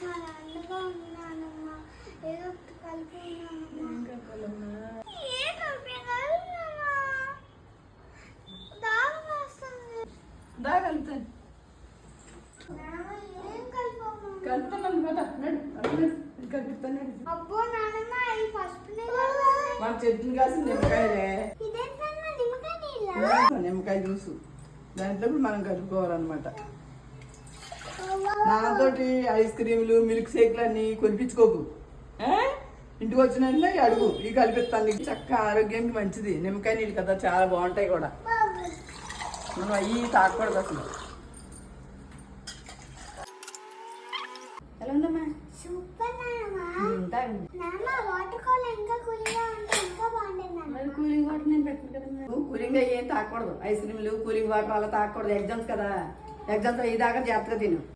చాలా అండగా ఉన్నానమ్మా. ఏదో అబ్బో నానమ్మ ఫస్ట్ చెట్టుని కాసిన నిమ్మకాయలే. నిమ్మకాయ జ్యూసు. దాంట్లో మనం కలుపుకోవాలన్నమాట. నాతోటి ఐస్ క్రీములు మిల్క్ షేక్లు అన్ని కొనిపించుకోకు? ఇంటికి వచ్చిన అడుగు. ఇవి కలిపిస్తాను నీకు. చక్క ఆరోగ్యానికి మంచిది. నిమ్మకాయ నీళ్ళు కదా చాలా బాగుంటాయి కూడా. మనం అవి తాగకూడదు అసలు. ఎలా ఉందమ్మా? కూలింగ్ వాటర్ నేను పెట్టను కదా నువ్వు కూలింగ్ అయ్యి ఏం తాగకూడదు ఐస్ క్రీమ్లు కూలింగ్ వాటర్ అలా తాగకూడదు ఎగ్జామ్స్ కదా. ఎగ్జామ్స్ అయ్యి దాకా జాగ్రత్తగా తిను.